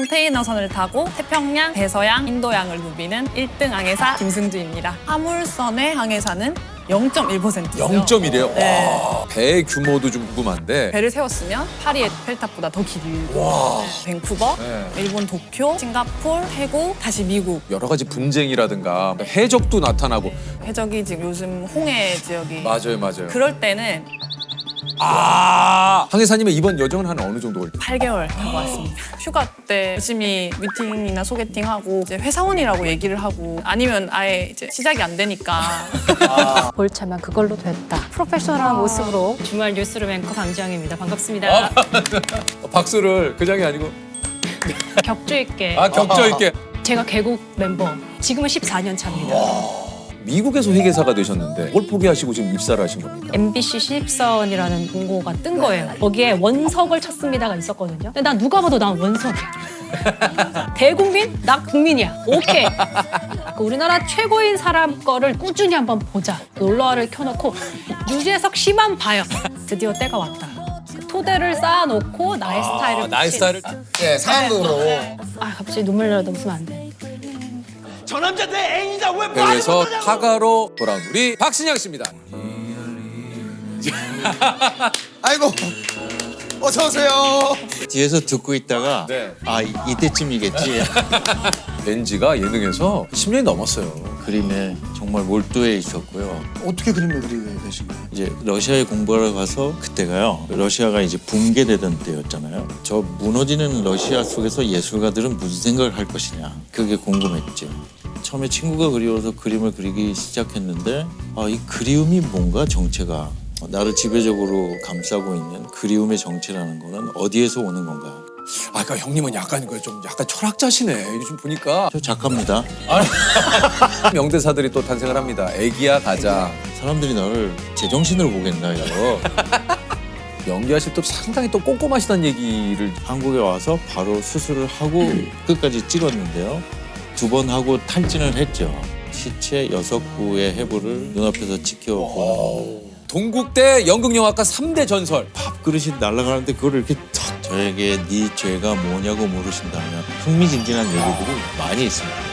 컨테이너선을 타고 태평양, 대서양, 인도양을 누비는 1등 항해사 김승주입니다. 화물선의 항해사는 0.1%요. 0.1이에요. 네. 와, 배 규모도 좀 궁금한데. 배를 세웠으면 파리의 펠탑보다 더 길고 네, 밴쿠버, 네. 일본 도쿄, 싱가폴, 태국, 다시 미국 여러 가지 분쟁이라든가 해적도 나타나고 해적이 지금 요즘 홍해 지역이 맞아요 맞아요 그럴 때는 아 항해사님의 이번 여정은 한 어느 정도 걸릴까요? 8개월 타고 왔습니다. 휴가 때 열심히 미팅이나 소개팅하고 이제 회사원이라고 얘기를 하고 아니면 아예 이제 시작이 안 되니까 볼차만 그걸로 됐다. 프로페셔널한 모습으로 주말 뉴스룸 앵커 강지영입니다. 반갑습니다. 박수를 그 장이 아니고 격조 있게 아 격조 있게 제가 개국 멤버 지금은 14년 차입니다. 미국에서 회계사가 되셨는데 그걸 포기하시고 지금 입사를 하신 겁니까? MBC 신입사원이라는 공고가 뜬 거예요. 거기에 원석을 찾습니다가 있었거든요. 근데 난 누가 봐도 난 원석이야. 대국민? 나 국민이야. 오케이. 그 우리나라 최고인 사람 거를 꾸준히 한번 보자. 롤러를 켜놓고 유재석 씨만 봐요. 드디어 때가 왔다. 그 토대를 쌓아놓고 나의 스타일을 아, 나의 붙인- 스타일을 예, 상황극으로. 아 갑자기 눈물 나도 웃으면 안 돼. 저 남자 내 애인이다 왜 말을 배우에서 못하냐고 타가로 돌아온 우리 박신양 씨입니다. 아이고, 어서 오세요. 뒤에서 듣고 있다가 네. 아 이- 이때쯤이겠지 벤지가 예능에서 10년이 넘었어요. 그림에 정말 몰두해 있었고요 어떻게 그림을 그리게 되신 거예요? 이제 러시아에 공부하러 가서 그때가요 러시아가 이제 붕괴되던 때였잖아요 저 무너지는 러시아 속에서 예술가들은 무슨 생각을 할 것이냐 그게 궁금했죠 처음에 친구가 그리워서 그림을 그리기 시작했는데 아 이 그리움이 뭔가 정체가 나를 지배적으로 감싸고 있는 그리움의 정체라는 거는 어디에서 오는 건가 아까 형님은 약간 그 좀 약간 철학자시네. 요즘 보니까 저 작가입니다 명대사들이 또 탄생을 합니다. 애기야 가자. 사람들이 나를 제정신으로 보겠나요 연기하실 때 상당히 또 꼼꼼하시다는 얘기를 한국에 와서 바로 수술을 하고 끝까지 찍었는데요. 두 번 하고 탈진을 했죠. 시체 여섯 구의 해부를 눈앞에서 지켜보는 동국대 연극영화과 3대 전설. 밥그릇이 날아가는데 그걸 이렇게 탁 저에게 네 죄가 뭐냐고 물으신다면 흥미진진한 얘기들이 많이 있습니다.